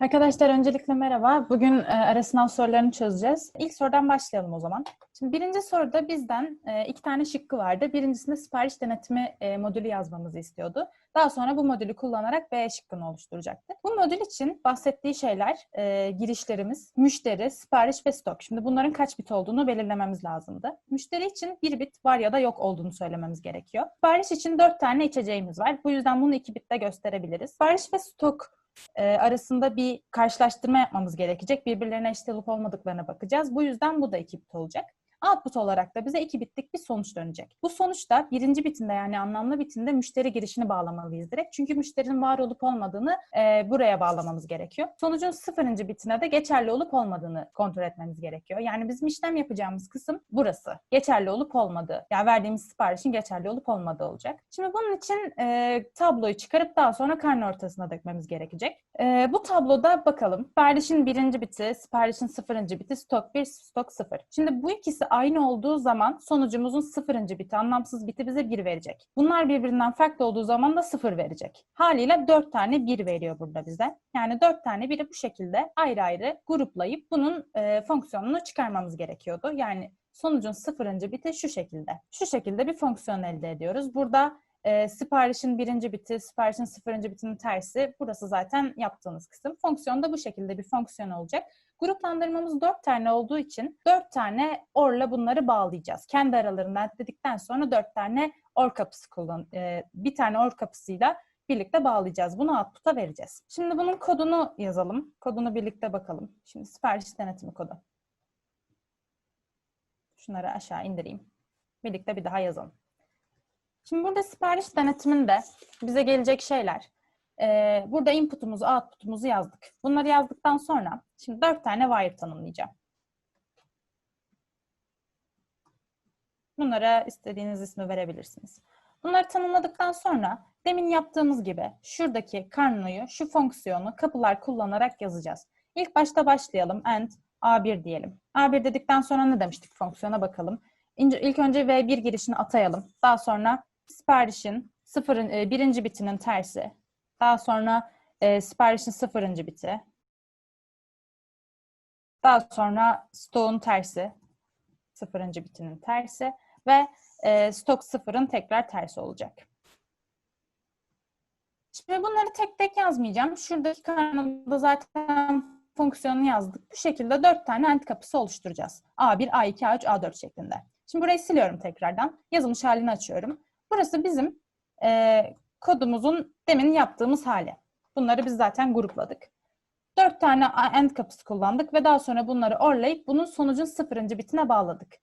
Arkadaşlar öncelikle merhaba. Bugün e, ara sınav sorularını çözeceğiz. İlk sorudan başlayalım o zaman. Şimdi birinci soruda bizden e, iki tane şıkkı vardı. Birincisinde sipariş denetimi e, modülü yazmamızı istiyordu. Daha sonra bu modülü kullanarak B şıkkını oluşturacaktı. Bu modül için bahsettiği şeyler e, girişlerimiz, müşteri, sipariş ve stok. Şimdi bunların kaç bit olduğunu belirlememiz lazımdı. Müşteri için bir bit var ya da yok olduğunu söylememiz gerekiyor. Sipariş için dört tane içeceğimiz var. Bu yüzden bunu iki bitte gösterebiliriz. Sipariş ve stok e, arasında bir karşılaştırma yapmamız gerekecek. Birbirlerine eşit olup olmadıklarına bakacağız. Bu yüzden bu da bit olacak. Output olarak da bize iki bitlik bir sonuç dönecek. Bu sonuçta birinci bitinde yani anlamlı bitinde müşteri girişini bağlamalıyız direkt. Çünkü müşterinin var olup olmadığını e, buraya bağlamamız gerekiyor. Sonucun sıfırıncı bitine de geçerli olup olmadığını kontrol etmemiz gerekiyor. Yani bizim işlem yapacağımız kısım burası. Geçerli olup olmadığı. Yani verdiğimiz siparişin geçerli olup olmadığı olacak. Şimdi bunun için e, tabloyu çıkarıp daha sonra karne ortasına dökmemiz gerekecek. E, bu tabloda bakalım. Siparişin birinci biti, siparişin sıfırıncı biti, stok bir, stok sıfır. Şimdi bu ikisi aynı olduğu zaman sonucumuzun sıfırıncı biti, anlamsız biti bize bir verecek. Bunlar birbirinden farklı olduğu zaman da sıfır verecek. Haliyle dört tane bir veriyor burada bize. Yani dört tane biri bu şekilde ayrı ayrı gruplayıp bunun e, fonksiyonunu çıkarmamız gerekiyordu. Yani sonucun sıfırıncı biti şu şekilde. Şu şekilde bir fonksiyon elde ediyoruz. Burada e, siparişin birinci biti, siparişin sıfırıncı bitinin tersi. Burası zaten yaptığınız kısım. Fonksiyon da bu şekilde bir fonksiyon olacak. Gruplandırmamız dört tane olduğu için dört tane orla bunları bağlayacağız. Kendi aralarından dedikten sonra dört tane or kapısı kullan, e, bir tane or kapısıyla birlikte bağlayacağız. Bunu output'a vereceğiz. Şimdi bunun kodunu yazalım. Kodunu birlikte bakalım. Şimdi sipariş denetimi kodu. Şunları aşağı indireyim. Birlikte bir daha yazalım. Şimdi burada sipariş denetiminde bize gelecek şeyler. Ee, burada input'umuzu, output'umuzu yazdık. Bunları yazdıktan sonra şimdi dört tane wire tanımlayacağım. Bunlara istediğiniz ismi verebilirsiniz. Bunları tanımladıktan sonra demin yaptığımız gibi şuradaki karnoyu, şu fonksiyonu kapılar kullanarak yazacağız. İlk başta başlayalım. And A1 diyelim. A1 dedikten sonra ne demiştik fonksiyona bakalım. İlk önce V1 girişini atayalım. Daha sonra siparişin sıfırın, e, birinci bitinin tersi. Daha sonra e, siparişin sıfırıncı biti. Daha sonra stoğun tersi. Sıfırıncı bitinin tersi. Ve e, stok sıfırın tekrar tersi olacak. Şimdi bunları tek tek yazmayacağım. Şuradaki kanalda zaten fonksiyonunu yazdık. Bu şekilde dört tane end kapısı oluşturacağız. A1, A2, A3, A4 şeklinde. Şimdi burayı siliyorum tekrardan. Yazılmış halini açıyorum. Burası bizim e, kodumuzun demin yaptığımız hali. Bunları biz zaten grupladık. Dört tane end kapısı kullandık ve daha sonra bunları orlayıp bunun sonucun sıfırıncı bitine bağladık.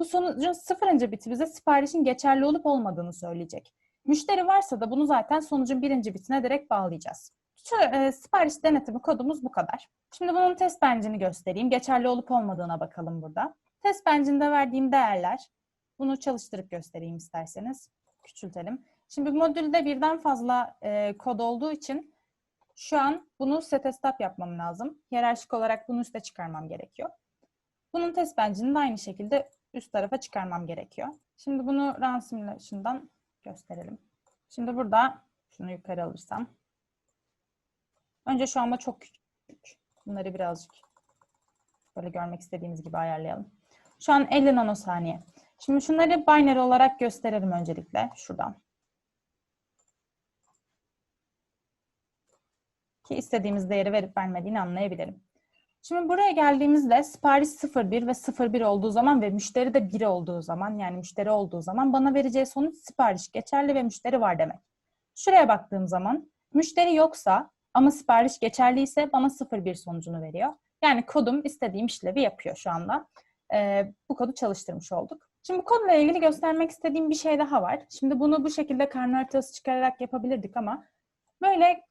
Bu sonucun sıfırıncı biti bize siparişin geçerli olup olmadığını söyleyecek. Müşteri varsa da bunu zaten sonucun birinci bitine direkt bağlayacağız. Şu e, sipariş denetimi kodumuz bu kadar. Şimdi bunun test bencini göstereyim. Geçerli olup olmadığına bakalım burada. Test bencinde verdiğim değerler. Bunu çalıştırıp göstereyim isterseniz. Küçültelim. Şimdi modülde birden fazla e, kod olduğu için şu an bunu set stop yapmam lazım. Hiyerarşik olarak bunu üste çıkarmam gerekiyor. Bunun test bencini de aynı şekilde üst tarafa çıkarmam gerekiyor. Şimdi bunu run simulation'dan gösterelim. Şimdi burada şunu yukarı alırsam. Önce şu anda çok küçük. Bunları birazcık böyle görmek istediğimiz gibi ayarlayalım. Şu an 50 nanosaniye. Şimdi şunları binary olarak gösterelim öncelikle şuradan. Ki istediğimiz değeri verip vermediğini anlayabilirim. Şimdi buraya geldiğimizde sipariş 01 ve 01 olduğu zaman ve müşteri de 1 olduğu zaman yani müşteri olduğu zaman bana vereceği sonuç sipariş geçerli ve müşteri var demek. Şuraya baktığım zaman müşteri yoksa ama sipariş geçerliyse bana 01 sonucunu veriyor. Yani kodum istediğim işlevi yapıyor şu anda. Ee, bu kodu çalıştırmış olduk. Şimdi bu kodla ilgili göstermek istediğim bir şey daha var. Şimdi bunu bu şekilde karne haritası çıkararak yapabilirdik ama böyle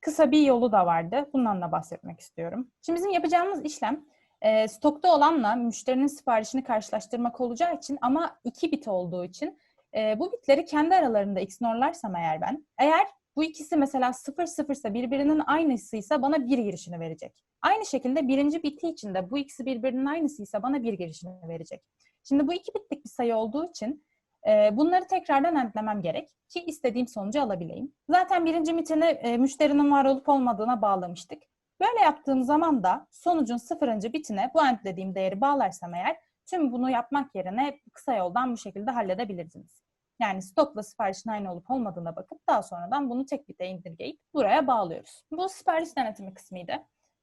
kısa bir yolu da vardı. Bundan da bahsetmek istiyorum. Şimdi bizim yapacağımız işlem e, stokta olanla müşterinin siparişini karşılaştırmak olacağı için ama iki bit olduğu için e, bu bitleri kendi aralarında ignorlarsam eğer ben, eğer bu ikisi mesela 0 0 ise birbirinin aynısıysa bana bir girişini verecek. Aynı şekilde birinci biti için de bu ikisi birbirinin aynısıysa bana bir girişini verecek. Şimdi bu iki bitlik bir sayı olduğu için e, bunları tekrardan endlemem gerek ki istediğim sonucu alabileyim. Zaten birinci mitini e, müşterinin var olup olmadığına bağlamıştık. Böyle yaptığım zaman da sonucun sıfırıncı bitine bu end dediğim değeri bağlarsam eğer tüm bunu yapmak yerine kısa yoldan bu şekilde halledebilirsiniz. Yani stokla siparişin aynı olup olmadığına bakıp daha sonradan bunu tek bite indirgeyip buraya bağlıyoruz. Bu sipariş denetimi kısmıydı.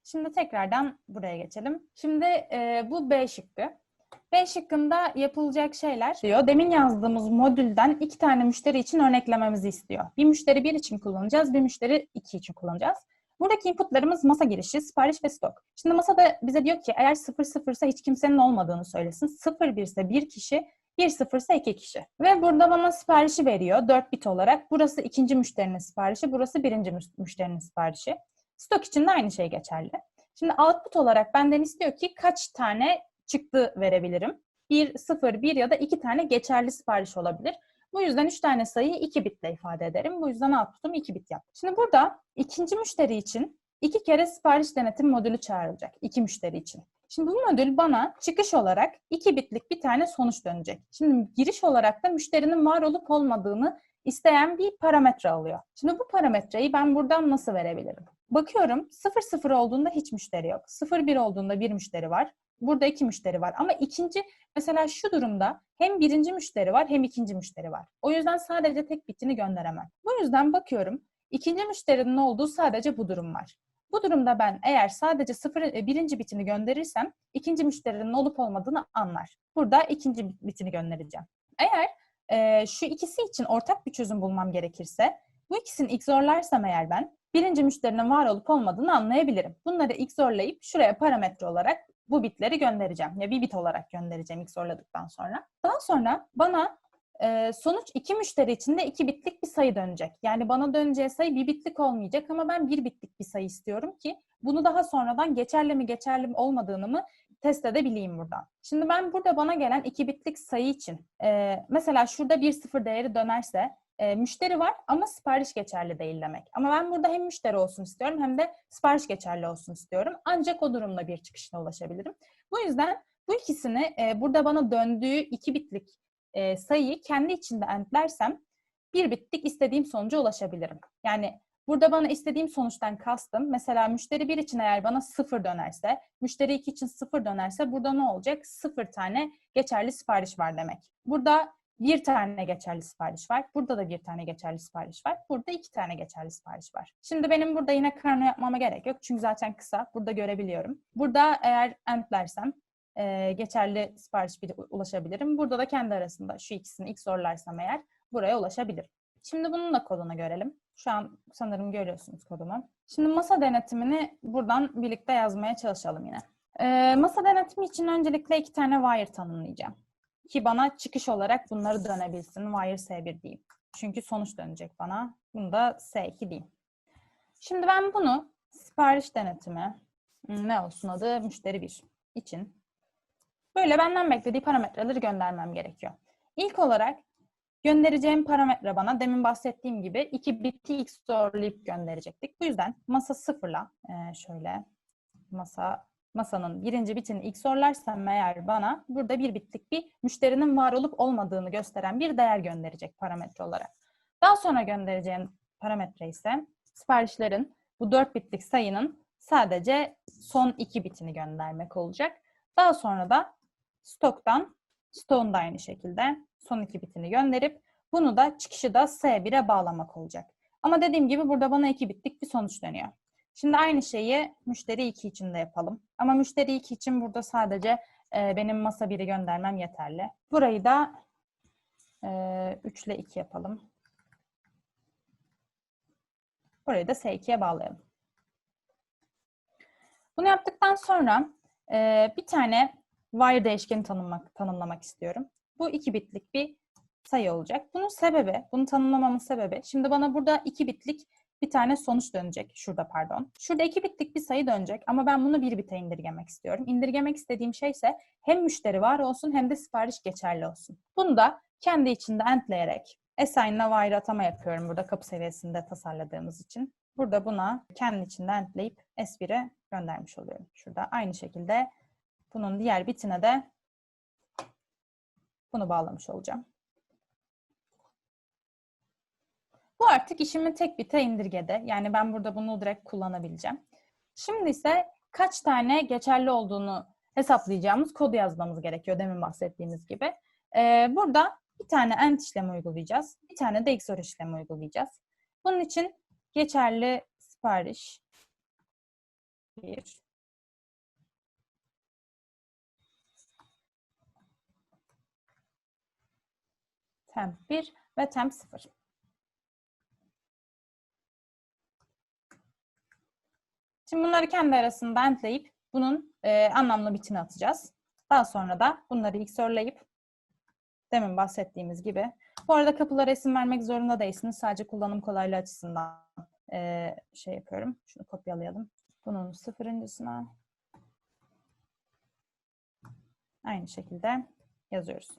Şimdi tekrardan buraya geçelim. Şimdi e, bu B şıkkı. B şıkkında yapılacak şeyler diyor. Demin yazdığımız modülden iki tane müşteri için örneklememizi istiyor. Bir müşteri bir için kullanacağız, bir müşteri iki için kullanacağız. Buradaki inputlarımız masa girişi, sipariş ve stok. Şimdi masada bize diyor ki eğer 0 0 ise hiç kimsenin olmadığını söylesin. 0 1 ise bir kişi, 1 0 ise iki kişi. Ve burada bana siparişi veriyor 4 bit olarak. Burası ikinci müşterinin siparişi, burası birinci müşterinin siparişi. Stok için de aynı şey geçerli. Şimdi output olarak benden istiyor ki kaç tane çıktı verebilirim. 1, 0, 1 ya da 2 tane geçerli sipariş olabilir. Bu yüzden 3 tane sayıyı 2 bitle ifade ederim. Bu yüzden output'um 2 bit yap. Şimdi burada ikinci müşteri için iki kere sipariş denetim modülü çağrılacak. iki müşteri için. Şimdi bu modül bana çıkış olarak 2 bitlik bir tane sonuç dönecek. Şimdi giriş olarak da müşterinin var olup olmadığını isteyen bir parametre alıyor. Şimdi bu parametreyi ben buradan nasıl verebilirim? Bakıyorum 0-0 olduğunda hiç müşteri yok. 0-1 olduğunda bir müşteri var. Burada iki müşteri var. Ama ikinci mesela şu durumda hem birinci müşteri var hem ikinci müşteri var. O yüzden sadece tek bitini gönderemem. Bu yüzden bakıyorum ikinci müşterinin olduğu sadece bu durum var. Bu durumda ben eğer sadece sıfır, e, birinci bitini gönderirsem ikinci müşterinin olup olmadığını anlar. Burada ikinci bitini göndereceğim. Eğer e, şu ikisi için ortak bir çözüm bulmam gerekirse bu ikisini XOR'larsam eğer ben birinci müşterinin var olup olmadığını anlayabilirim. Bunları XOR'layıp şuraya parametre olarak bu bitleri göndereceğim. Ya bir bit olarak göndereceğim XOR'ladıktan sonra. Daha sonra bana e, sonuç iki müşteri için de iki bitlik bir sayı dönecek. Yani bana döneceği sayı bir bitlik olmayacak ama ben bir bitlik bir sayı istiyorum ki bunu daha sonradan geçerli mi geçerli mi olmadığını mı test edebileyim buradan. Şimdi ben burada bana gelen iki bitlik sayı için e, mesela şurada bir sıfır değeri dönerse e, müşteri var ama sipariş geçerli değil demek. Ama ben burada hem müşteri olsun istiyorum hem de sipariş geçerli olsun istiyorum. Ancak o durumda bir çıkışına ulaşabilirim. Bu yüzden bu ikisini e, burada bana döndüğü iki bitlik e, sayıyı kendi içinde entlersem bir bitlik istediğim sonuca ulaşabilirim. Yani burada bana istediğim sonuçtan kastım mesela müşteri 1 için eğer bana 0 dönerse, müşteri 2 için 0 dönerse burada ne olacak? 0 tane geçerli sipariş var demek. Burada bir tane geçerli sipariş var. Burada da bir tane geçerli sipariş var. Burada iki tane geçerli sipariş var. Şimdi benim burada yine karno yapmama gerek yok. Çünkü zaten kısa. Burada görebiliyorum. Burada eğer entlersem e, geçerli sipariş bir ulaşabilirim. Burada da kendi arasında şu ikisini ilk zorlarsam eğer buraya ulaşabilirim. Şimdi bunun da kodunu görelim. Şu an sanırım görüyorsunuz kodumu. Şimdi masa denetimini buradan birlikte yazmaya çalışalım yine. E, masa denetimi için öncelikle iki tane wire tanımlayacağım. Ki bana çıkış olarak bunları dönebilsin. Wire S1 diyeyim. Çünkü sonuç dönecek bana. Bunu da S2 diyeyim. Şimdi ben bunu sipariş denetimi ne olsun adı müşteri 1 için böyle benden beklediği parametreleri göndermem gerekiyor. İlk olarak göndereceğim parametre bana demin bahsettiğim gibi 2 biti XOR'layıp gönderecektik. Bu yüzden masa sıfırla şöyle masa masanın birinci bitini ilk sorlarsam eğer bana burada bir bitlik bir müşterinin var olup olmadığını gösteren bir değer gönderecek parametre olarak. Daha sonra göndereceğim parametre ise siparişlerin bu 4 bitlik sayının sadece son 2 bitini göndermek olacak. Daha sonra da stoktan, stoğun da aynı şekilde son 2 bitini gönderip bunu da çıkışı da S1'e bağlamak olacak. Ama dediğim gibi burada bana 2 bitlik bir sonuç dönüyor. Şimdi aynı şeyi müşteri 2 için de yapalım. Ama müşteri 2 için burada sadece e, benim masa 1'i göndermem yeterli. Burayı da e, 3 ile 2 yapalım. Burayı da S2'ye bağlayalım. Bunu yaptıktan sonra e, bir tane wire değişkeni tanımlamak, tanımlamak istiyorum. Bu 2 bitlik bir sayı olacak. Bunun sebebi, bunu tanımlamamın sebebi, şimdi bana burada 2 bitlik bir tane sonuç dönecek. Şurada pardon. Şurada iki bitlik bir sayı dönecek ama ben bunu bir bite indirgemek istiyorum. İndirgemek istediğim şey ise hem müşteri var olsun hem de sipariş geçerli olsun. Bunu da kendi içinde entleyerek assign'la wire atama yapıyorum burada kapı seviyesinde tasarladığımız için. Burada buna kendi içinde entleyip S1'e göndermiş oluyorum. Şurada aynı şekilde bunun diğer bitine de bunu bağlamış olacağım. Bu artık işimi tek bite indirgede. Yani ben burada bunu direkt kullanabileceğim. Şimdi ise kaç tane geçerli olduğunu hesaplayacağımız kodu yazmamız gerekiyor demin bahsettiğimiz gibi. Ee, burada bir tane AND işlemi uygulayacağız. Bir tane de XOR işlemi uygulayacağız. Bunun için geçerli sipariş 1 temp 1 ve temp 0. Şimdi bunları kendi arasında endleyip bunun e, anlamlı bitini atacağız. Daha sonra da bunları XOR'layıp demin bahsettiğimiz gibi. Bu arada kapılara isim vermek zorunda değilsiniz. Sadece kullanım kolaylığı açısından e, şey yapıyorum. Şunu kopyalayalım. Bunun sıfırıncısına aynı şekilde yazıyoruz.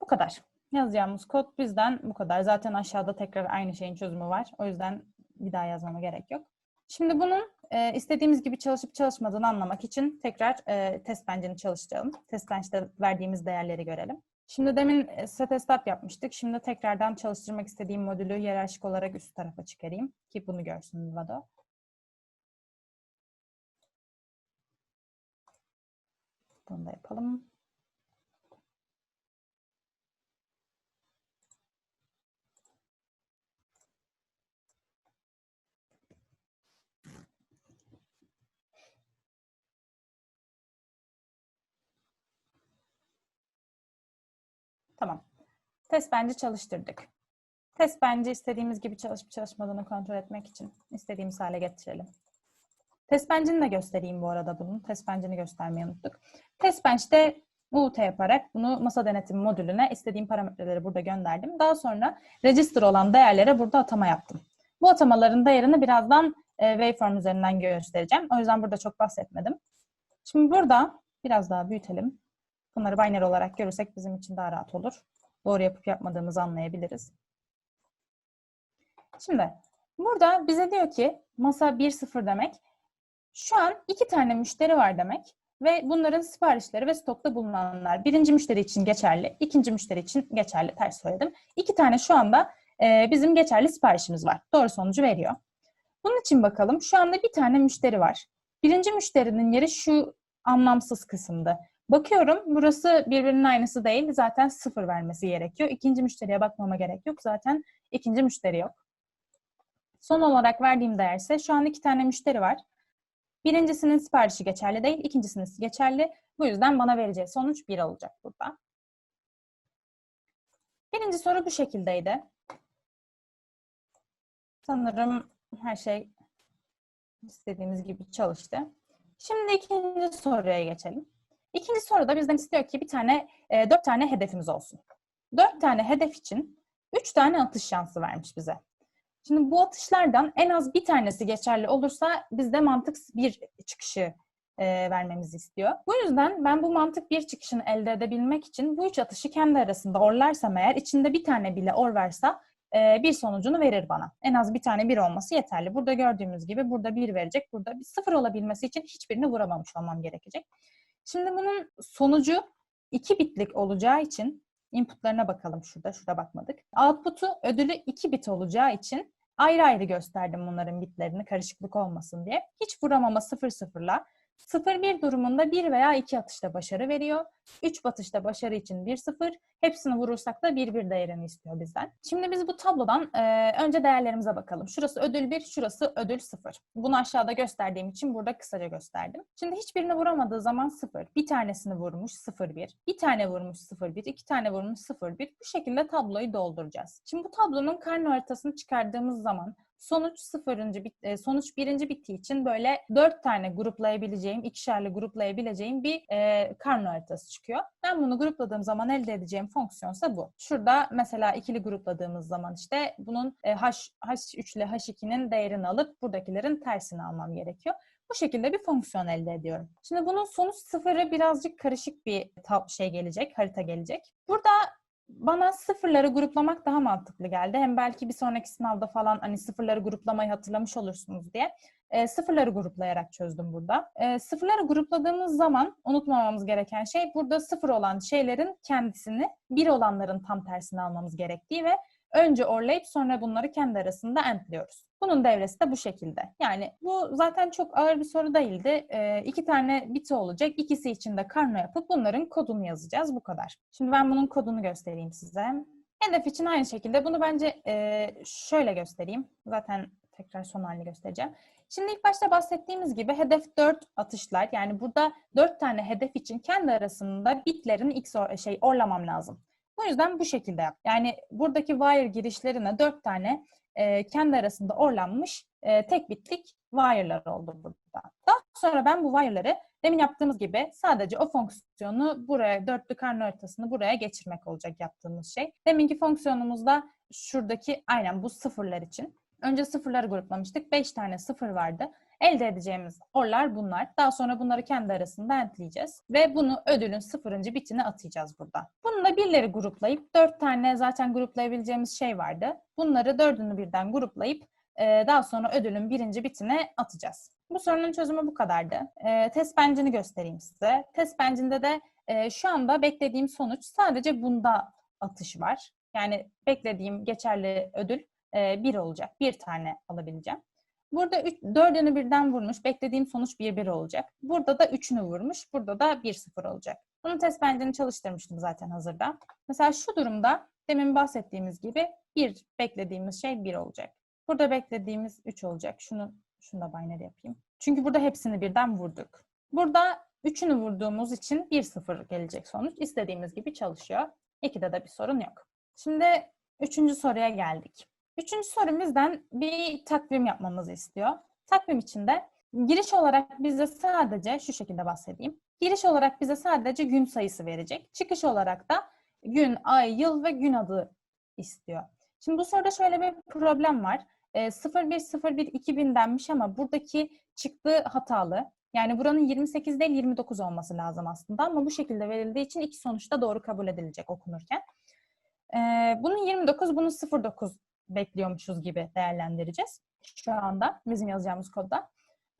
Bu kadar. Yazacağımız kod bizden bu kadar. Zaten aşağıda tekrar aynı şeyin çözümü var. O yüzden bir daha yazmama gerek yok. Şimdi bunun e, istediğimiz gibi çalışıp çalışmadığını anlamak için tekrar e, test bench'ini çalıştıralım. Test bench'te verdiğimiz değerleri görelim. Şimdi demin set stop yapmıştık. Şimdi tekrardan çalıştırmak istediğim modülü hiyerarşik olarak üst tarafa çıkarayım ki bunu görsün Vado. Bunu da yapalım. Tamam. Test bence çalıştırdık. Test bence istediğimiz gibi çalışıp çalışmadığını kontrol etmek için istediğimiz hale getirelim. Test bench'ini de göstereyim bu arada bunun. Test bench'ini göstermeyi unuttuk. Test bench'te UT yaparak bunu masa denetimi modülüne istediğim parametreleri burada gönderdim. Daha sonra register olan değerlere burada atama yaptım. Bu atamaların değerini birazdan e, waveform üzerinden göstereceğim. O yüzden burada çok bahsetmedim. Şimdi burada biraz daha büyütelim. Bunları binary olarak görürsek bizim için daha rahat olur. Doğru yapıp yapmadığımızı anlayabiliriz. Şimdi burada bize diyor ki masa 1-0 demek. Şu an iki tane müşteri var demek. Ve bunların siparişleri ve stokta bulunanlar birinci müşteri için geçerli, ikinci müşteri için geçerli. Ters söyledim. İki tane şu anda e, bizim geçerli siparişimiz var. Doğru sonucu veriyor. Bunun için bakalım. Şu anda bir tane müşteri var. Birinci müşterinin yeri şu anlamsız kısımda. Bakıyorum burası birbirinin aynısı değil. Zaten sıfır vermesi gerekiyor. İkinci müşteriye bakmama gerek yok. Zaten ikinci müşteri yok. Son olarak verdiğim değer ise şu an iki tane müşteri var. Birincisinin siparişi geçerli değil, ikincisinin geçerli. Bu yüzden bana vereceği sonuç 1 olacak burada. Birinci soru bu şekildeydi. Sanırım her şey istediğimiz gibi çalıştı. Şimdi ikinci soruya geçelim. İkinci soruda bizden istiyor ki bir tane, e, dört tane hedefimiz olsun. Dört tane hedef için üç tane atış şansı vermiş bize. Şimdi bu atışlardan en az bir tanesi geçerli olursa bizde mantık bir çıkışı e, vermemizi istiyor. Bu yüzden ben bu mantık bir çıkışını elde edebilmek için bu üç atışı kendi arasında orlarsam eğer içinde bir tane bile or varsa e, bir sonucunu verir bana. En az bir tane bir olması yeterli. Burada gördüğümüz gibi burada bir verecek. Burada bir sıfır olabilmesi için hiçbirini vuramamış olmam gerekecek. Şimdi bunun sonucu 2 bitlik olacağı için inputlarına bakalım şurada, şurada bakmadık. Output'u ödülü 2 bit olacağı için ayrı ayrı gösterdim bunların bitlerini karışıklık olmasın diye. Hiç vuramama 0 sıfırla 0-1 durumunda 1 veya 2 atışta başarı veriyor. 3 batışta başarı için 1-0. Hepsini vurursak da 1-1 değerini istiyor bizden. Şimdi biz bu tablodan e, önce değerlerimize bakalım. Şurası ödül 1, şurası ödül 0. Bunu aşağıda gösterdiğim için burada kısaca gösterdim. Şimdi hiçbirini vuramadığı zaman 0. Bir tanesini vurmuş 0-1. Bir tane vurmuş 0-1. iki tane vurmuş 0-1. Bu şekilde tabloyu dolduracağız. Şimdi bu tablonun karne haritasını çıkardığımız zaman Sonuç sıfırıncı bit, e, sonuç birinci bittiği için böyle dört tane gruplayabileceğim, ikişerli gruplayabileceğim bir e, karno haritası çıkıyor. Ben bunu grupladığım zaman elde edeceğim fonksiyonsa bu. Şurada mesela ikili grupladığımız zaman işte bunun e, H, H3 ile H2'nin değerini alıp buradakilerin tersini almam gerekiyor. Bu şekilde bir fonksiyon elde ediyorum. Şimdi bunun sonuç sıfırı birazcık karışık bir şey gelecek, harita gelecek. Burada bana sıfırları gruplamak daha mantıklı geldi. Hem belki bir sonraki sınavda falan hani sıfırları gruplamayı hatırlamış olursunuz diye. e, sıfırları gruplayarak çözdüm burada. E, sıfırları grupladığımız zaman unutmamamız gereken şey burada sıfır olan şeylerin kendisini bir olanların tam tersini almamız gerektiği ve önce orlayıp sonra bunları kendi arasında entliyoruz. Bunun devresi de bu şekilde. Yani bu zaten çok ağır bir soru değildi. E, iki tane biti olacak. İkisi için de karno yapıp bunların kodunu yazacağız. Bu kadar. Şimdi ben bunun kodunu göstereyim size. Hedef için aynı şekilde bunu bence e, şöyle göstereyim. Zaten tekrar son halini göstereceğim. Şimdi ilk başta bahsettiğimiz gibi hedef 4 atışlar. Yani burada 4 tane hedef için kendi arasında bitlerin x or, şey orlamam lazım. Bu yüzden bu şekilde yap. Yani buradaki wire girişlerine 4 tane e, kendi arasında orlanmış e, tek bitlik wire'lar oldu burada. Daha sonra ben bu wire'ları demin yaptığımız gibi sadece o fonksiyonu buraya, dörtlü karne haritasını buraya geçirmek olacak yaptığımız şey. Deminki fonksiyonumuzda şuradaki aynen bu sıfırlar için. Önce sıfırları gruplamıştık. 5 tane sıfır vardı. Elde edeceğimiz orlar bunlar. Daha sonra bunları kendi arasında entleyeceğiz. Ve bunu ödülün sıfırıncı bitine atacağız burada. Bunu da birleri gruplayıp dört tane zaten gruplayabileceğimiz şey vardı. Bunları dördünü birden gruplayıp daha sonra ödülün birinci bitine atacağız. Bu sorunun çözümü bu kadardı. E, test bencini göstereyim size. Test bencinde de e, şu anda beklediğim sonuç sadece bunda atış var. Yani beklediğim geçerli ödül e, bir olacak. Bir tane alabileceğim. Burada üç, dördünü birden vurmuş. Beklediğim sonuç bir bir olacak. Burada da üçünü vurmuş. Burada da bir sıfır olacak. Bunun test bencini çalıştırmıştım zaten hazırda. Mesela şu durumda demin bahsettiğimiz gibi bir beklediğimiz şey bir olacak. Burada beklediğimiz üç olacak. Şunu şunu da binary yapayım. Çünkü burada hepsini birden vurduk. Burada üçünü vurduğumuz için 1-0 gelecek sonuç. İstediğimiz gibi çalışıyor. İkide de bir sorun yok. Şimdi üçüncü soruya geldik. Üçüncü soru bizden bir takvim yapmamızı istiyor. Takvim içinde giriş olarak bize sadece şu şekilde bahsedeyim. Giriş olarak bize sadece gün sayısı verecek. Çıkış olarak da gün, ay, yıl ve gün adı istiyor. Şimdi bu soruda şöyle bir problem var. E, 0101-2000 denmiş ama buradaki çıktığı hatalı. Yani buranın 28 değil 29 olması lazım aslında ama bu şekilde verildiği için iki sonuçta doğru kabul edilecek okunurken. E, bunun 29, bunun 09 bekliyormuşuz gibi değerlendireceğiz şu anda bizim yazacağımız kodda.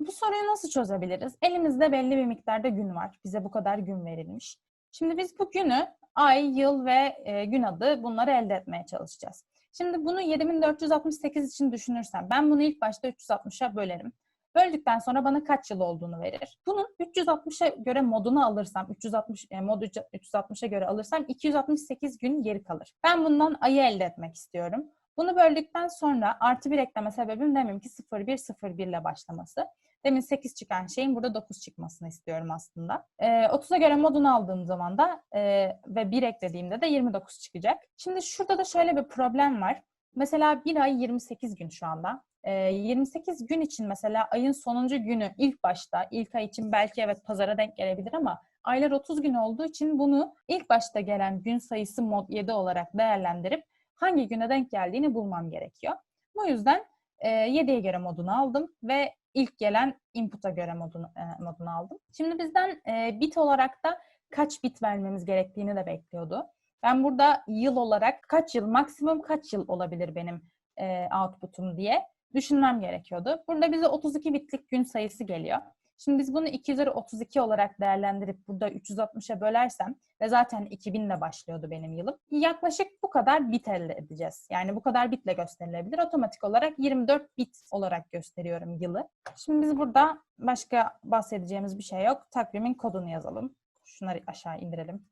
Bu soruyu nasıl çözebiliriz? Elimizde belli bir miktarda gün var. Bize bu kadar gün verilmiş. Şimdi biz bu günü ay, yıl ve e, gün adı bunları elde etmeye çalışacağız. Şimdi bunu 7468 için düşünürsem ben bunu ilk başta 360'a bölerim. Böldükten sonra bana kaç yıl olduğunu verir. Bunun 360'a göre modunu alırsam, 360 e, modu 360'a göre alırsam 268 gün geri kalır. Ben bundan ayı elde etmek istiyorum. Bunu böldükten sonra artı bir ekleme sebebim demem ki 0101 ile başlaması. Demin 8 çıkan şeyin burada 9 çıkmasını istiyorum aslında. E, ee, 30'a göre modunu aldığım zaman da e, ve 1 eklediğimde de 29 çıkacak. Şimdi şurada da şöyle bir problem var. Mesela bir ay 28 gün şu anda. E, ee, 28 gün için mesela ayın sonuncu günü ilk başta, ilk ay için belki evet pazara denk gelebilir ama aylar 30 gün olduğu için bunu ilk başta gelen gün sayısı mod 7 olarak değerlendirip hangi güne denk geldiğini bulmam gerekiyor. Bu yüzden e, 7'ye göre modunu aldım ve ilk gelen input'a göre modunu, e, modunu aldım. Şimdi bizden e, bit olarak da kaç bit vermemiz gerektiğini de bekliyordu. Ben burada yıl olarak kaç yıl, maksimum kaç yıl olabilir benim e, output'um diye düşünmem gerekiyordu. Burada bize 32 bitlik gün sayısı geliyor. Şimdi biz bunu 2 üzeri 32 olarak değerlendirip burada 360'a bölersem ve zaten 2000 ile başlıyordu benim yılım. Yaklaşık bu kadar bit elde edeceğiz. Yani bu kadar bitle gösterilebilir. Otomatik olarak 24 bit olarak gösteriyorum yılı. Şimdi biz burada başka bahsedeceğimiz bir şey yok. Takvimin kodunu yazalım. Şunları aşağı indirelim.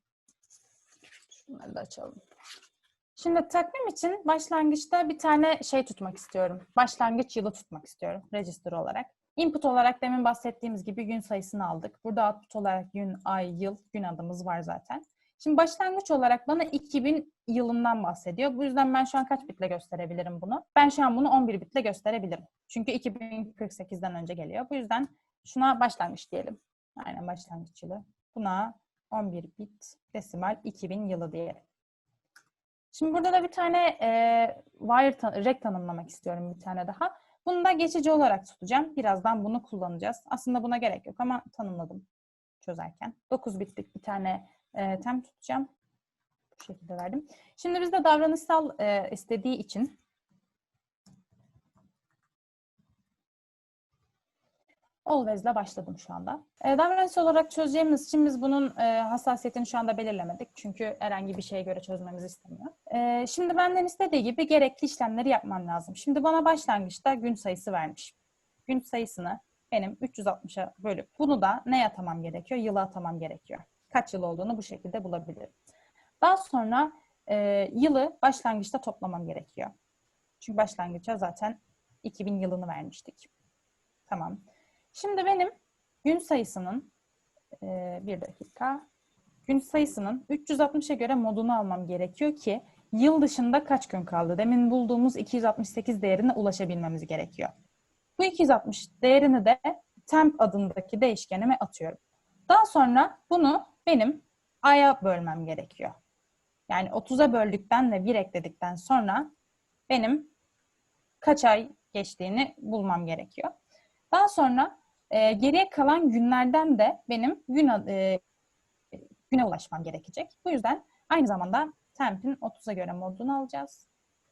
Şunları da açalım. Şimdi takvim için başlangıçta bir tane şey tutmak istiyorum. Başlangıç yılı tutmak istiyorum register olarak. Input olarak demin bahsettiğimiz gibi gün sayısını aldık. Burada output olarak gün, ay, yıl, gün adımız var zaten. Şimdi başlangıç olarak bana 2000 yılından bahsediyor. Bu yüzden ben şu an kaç bitle gösterebilirim bunu? Ben şu an bunu 11 bitle gösterebilirim. Çünkü 2048'den önce geliyor. Bu yüzden şuna başlangıç diyelim. Aynen başlangıç yılı. Buna 11 bit desimal 2000 yılı diyelim. Şimdi burada da bir tane e, wire tan rek tanımlamak istiyorum bir tane daha. Bunu da geçici olarak tutacağım. Birazdan bunu kullanacağız. Aslında buna gerek yok ama tanımladım çözerken. 9 bitlik bir tane e, tem tutacağım. Bu şekilde verdim. Şimdi bizde davranışsal e, istediği için Always'le başladım şu anda. E, davranış olarak çözeceğimiz için biz bunun e, hassasiyetini şu anda belirlemedik. Çünkü herhangi bir şeye göre çözmemizi istemiyor. E, şimdi benden istediği gibi gerekli işlemleri yapmam lazım. Şimdi bana başlangıçta gün sayısı vermiş. Gün sayısını benim 360'a bölüp bunu da neye atamam gerekiyor? Yıla atamam gerekiyor. Kaç yıl olduğunu bu şekilde bulabilirim. Daha sonra e, yılı başlangıçta toplamam gerekiyor. Çünkü başlangıça zaten 2000 yılını vermiştik. Tamam. Şimdi benim gün sayısının e, bir dakika gün sayısının 360'a göre modunu almam gerekiyor ki yıl dışında kaç gün kaldı? Demin bulduğumuz 268 değerine ulaşabilmemiz gerekiyor. Bu 260 değerini de temp adındaki değişkenime atıyorum. Daha sonra bunu benim aya bölmem gerekiyor. Yani 30'a böldükten ve 1 ekledikten sonra benim kaç ay geçtiğini bulmam gerekiyor. Daha sonra e, geriye kalan günlerden de benim gün e, güne ulaşmam gerekecek. Bu yüzden aynı zamanda temp'in 30'a göre modunu alacağız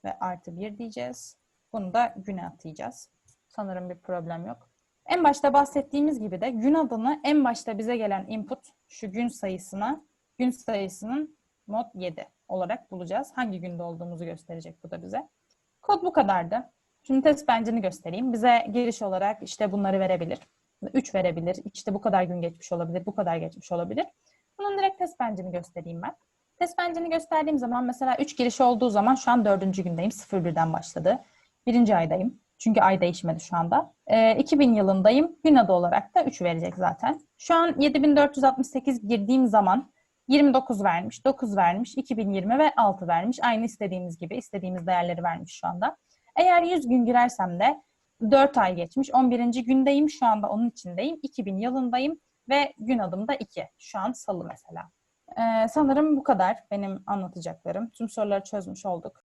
ve artı 1 diyeceğiz. Bunu da güne atayacağız. Sanırım bir problem yok. En başta bahsettiğimiz gibi de gün adını en başta bize gelen input şu gün sayısına gün sayısının mod 7 olarak bulacağız. Hangi günde olduğumuzu gösterecek bu da bize. Kod bu kadardı. Şimdi test bencini göstereyim. Bize giriş olarak işte bunları verebilir. 3 verebilir. İşte bu kadar gün geçmiş olabilir, bu kadar geçmiş olabilir. Bunun direkt test bencini göstereyim ben. Test bencini gösterdiğim zaman mesela 3 giriş olduğu zaman şu an 4. gündeyim. 01'den başladı. Birinci aydayım. Çünkü ay değişmedi şu anda. Ee, 2000 yılındayım. Gün adı olarak da 3 verecek zaten. Şu an 7468 girdiğim zaman 29 vermiş, 9 vermiş, 2020 ve 6 vermiş. Aynı istediğimiz gibi istediğimiz değerleri vermiş şu anda. Eğer 100 gün girersem de 4 ay geçmiş. 11. gündeyim. Şu anda onun içindeyim. 2000 yılındayım ve gün adım da 2. Şu an salı mesela. Ee, sanırım bu kadar benim anlatacaklarım. Tüm soruları çözmüş olduk.